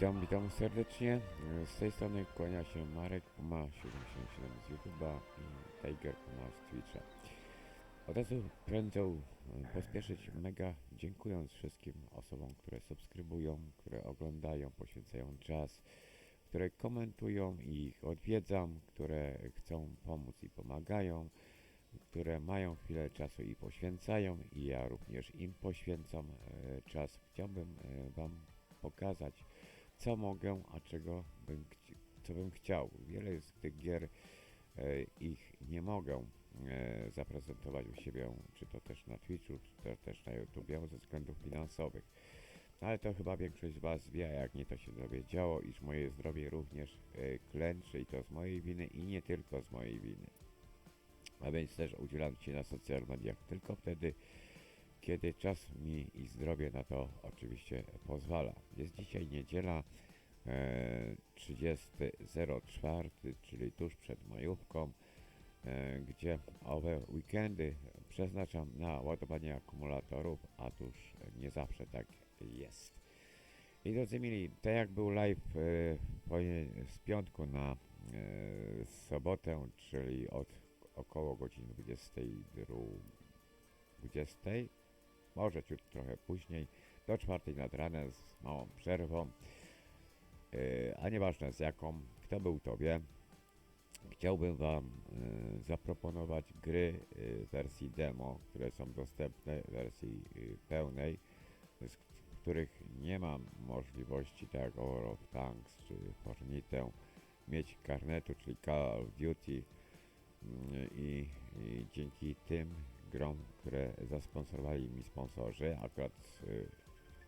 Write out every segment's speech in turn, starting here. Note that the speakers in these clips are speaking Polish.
Witam, witam serdecznie. Z tej strony kłania się Marek Puma 77 z YouTube'a i Tiger Puma z Twitcha. Od razu prędzej e, pospieszyć mega dziękując wszystkim osobom, które subskrybują, które oglądają, poświęcają czas, które komentują i ich odwiedzam, które chcą pomóc i pomagają, które mają chwilę czasu i poświęcają i ja również im poświęcam e, czas. Chciałbym e, Wam pokazać, co mogę, a czego bym, co bym chciał. Wiele z tych gier e, ich nie mogę e, zaprezentować u siebie, czy to też na Twitchu, czy to też na YouTubie ze względów finansowych. No, ale to chyba większość z Was wie, jak nie to się dowiedziało, iż moje zdrowie również e, klęczy i to z mojej winy i nie tylko z mojej winy. A więc też udzielam Ci na social mediach tylko wtedy, kiedy czas mi i zdrowie na to oczywiście pozwala. Jest dzisiaj niedziela e, 30.04, czyli tuż przed majówką, e, gdzie owe weekendy przeznaczam na ładowanie akumulatorów, a tuż nie zawsze tak jest. I drodzy mili, tak jak był live e, z piątku na e, sobotę, czyli od około godziny 22, 20, może ciut trochę później, do czwartej nad ranem z małą przerwą, e, a nieważne z jaką, kto był to wie, chciałbym Wam e, zaproponować gry e, w wersji demo, które są dostępne w wersji pełnej, z których nie mam możliwości, tak jak War of Tanks czy Fornitę, mieć karnetu, czyli Call of Duty. Mm, i, i dzięki tym grom, które zasponsorowali mi sponsorzy, akurat y,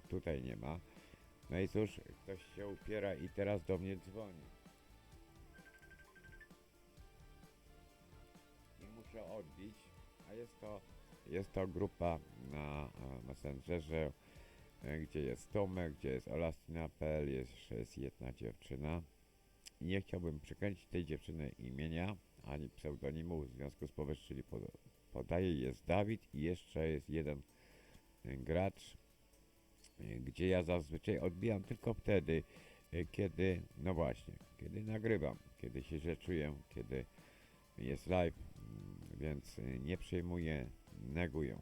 tutaj nie ma. No i cóż, ktoś się upiera i teraz do mnie dzwoni. I muszę odbić, a jest to, jest to grupa na e, Messengerze, e, gdzie jest Tomek, gdzie jest Olastina.pl, jeszcze jest jedna dziewczyna. I nie chciałbym przekręcić tej dziewczyny imienia, ani pseudonimu, w związku z powyższym, czyli pod, podaję, jest Dawid i jeszcze jest jeden e, gracz, e, gdzie ja zazwyczaj odbijam tylko wtedy, e, kiedy, no właśnie, kiedy nagrywam, kiedy się źle czuję, kiedy jest live, mm, więc nie przejmuję, neguję.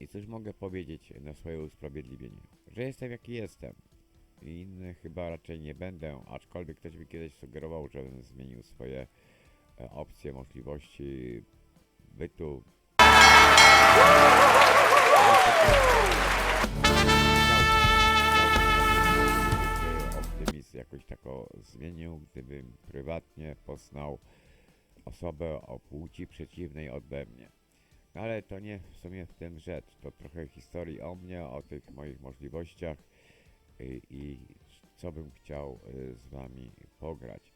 I cóż mogę powiedzieć na swoje usprawiedliwienie? Że jestem jaki jestem. I inny chyba raczej nie będę, aczkolwiek ktoś mi kiedyś sugerował, żebym zmienił swoje opcje, możliwości bytu. Optymizm jakoś tako zmienił, gdybym prywatnie poznał osobę o płci przeciwnej ode mnie. No ale to nie w sumie w tym rzecz, to trochę historii o mnie, o tych moich możliwościach i, i co bym chciał y, z wami pograć.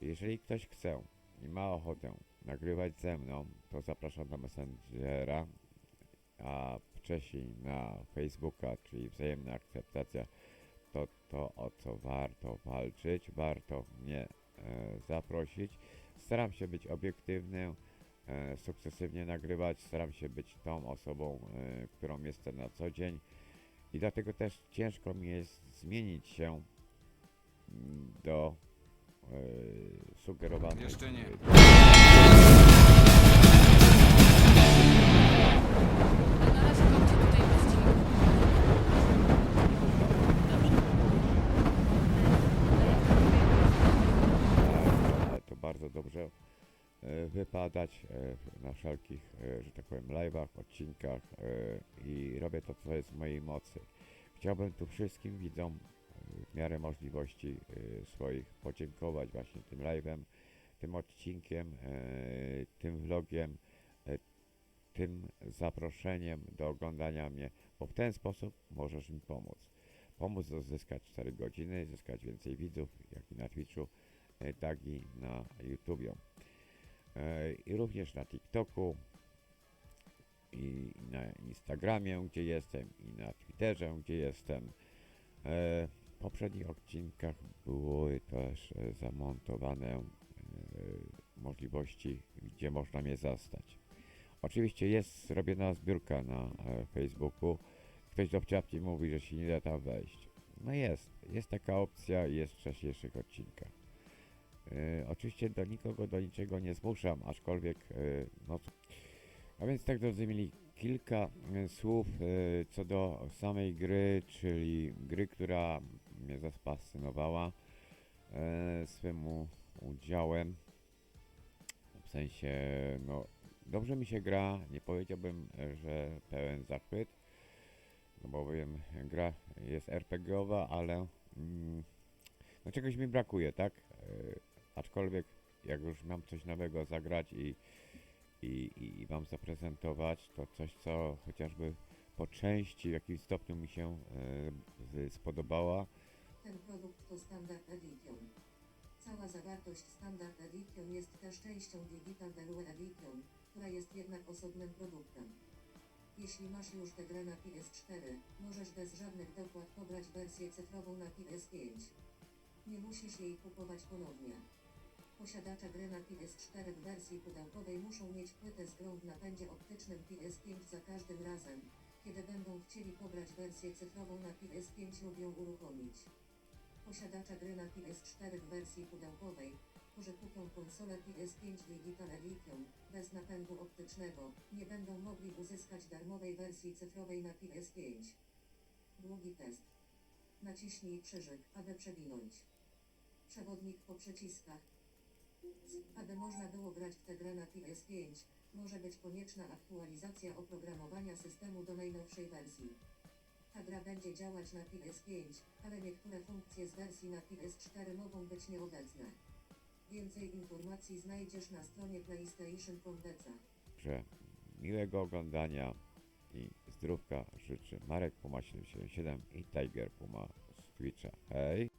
Jeżeli ktoś chce i ma ochotę nagrywać ze mną, to zapraszam na Messengera, a wcześniej na Facebooka, czyli wzajemna akceptacja, to to o co warto walczyć, warto mnie e, zaprosić. Staram się być obiektywny, e, sukcesywnie nagrywać, staram się być tą osobą, e, którą jestem na co dzień i dlatego też ciężko mi jest zmienić się mm, do sugerowanych. Jeszcze nie. e, Na razie babci tutaj ale to bardzo dobrze e, wypadać e, na wszelkich, e, że tak powiem, live'ach, odcinkach e, i robię to, co jest w mojej mocy. Chciałbym tu wszystkim widzom e, w miarę możliwości e, swoich podziękować właśnie tym live'em, tym odcinkiem, e, tym vlogiem, e, tym zaproszeniem do oglądania mnie, bo w ten sposób możesz mi pomóc. Pomóc zyskać 4 godziny, zyskać więcej widzów, jak i na Twitchu, e, tak i na YouTubie. I również na TikToku, i na Instagramie, gdzie jestem, i na Twitterze, gdzie jestem. Poprzednich odcinkach były też e, zamontowane e, możliwości, gdzie można mnie zastać. Oczywiście jest zrobiona zbiórka na e, Facebooku. Ktoś do wciapki mówi, że się nie da tam wejść. No jest, jest taka opcja i jest w wcześniejszych odcinkach. Yy, oczywiście do nikogo do niczego nie zmuszam, aczkolwiek yy, no A więc tak drodzy mieli kilka słów yy, co do samej gry, czyli gry, która mnie zafascynowała yy, swym udziałem. W sensie, no dobrze mi się gra, nie powiedziałbym, e, że pełen zachwyt, no bowiem gra jest RPGowa, ale mm, no czegoś mi brakuje, tak? Yy, aczkolwiek jak już mam coś nowego zagrać i, i, i wam zaprezentować, to coś co chociażby po części w jakimś stopniu mi się yy, spodobała, Ten produkt to Standard Edition. Cała zawartość Standard Edition jest też częścią Digital Deluxe Edition, która jest jednak osobnym produktem. Jeśli masz już tę grę na PS4, możesz bez żadnych dopłat pobrać wersję cyfrową na PS5. Nie musisz jej kupować ponownie. Posiadacze gry na PS4 w wersji pudełkowej muszą mieć płytę z grą w napędzie optycznym PS5 za każdym razem, kiedy będą chcieli pobrać wersję cyfrową na PS5 lub ją uruchomić. Posiadacze gry na PS4 w wersji pudełkowej, którzy kupią konsolę PS5 Digital Edition bez napędu optycznego, nie będą mogli uzyskać darmowej wersji cyfrowej na PS5. Długi test. Naciśnij krzyżyk, aby przewinąć. Przewodnik po przyciskach. Aby można było grać w tę grę na PS5, może być konieczna aktualizacja oprogramowania systemu do najnowszej wersji. Ta gra będzie działać na PS5, ale niektóre funkcje z wersji na PS4 mogą być nieobecne. Więcej informacji znajdziesz na stronie PlayStation.com. że miłego oglądania i zdrówka życzy Marek Puma 77 i Tiger Puma z Twitcha. Hej!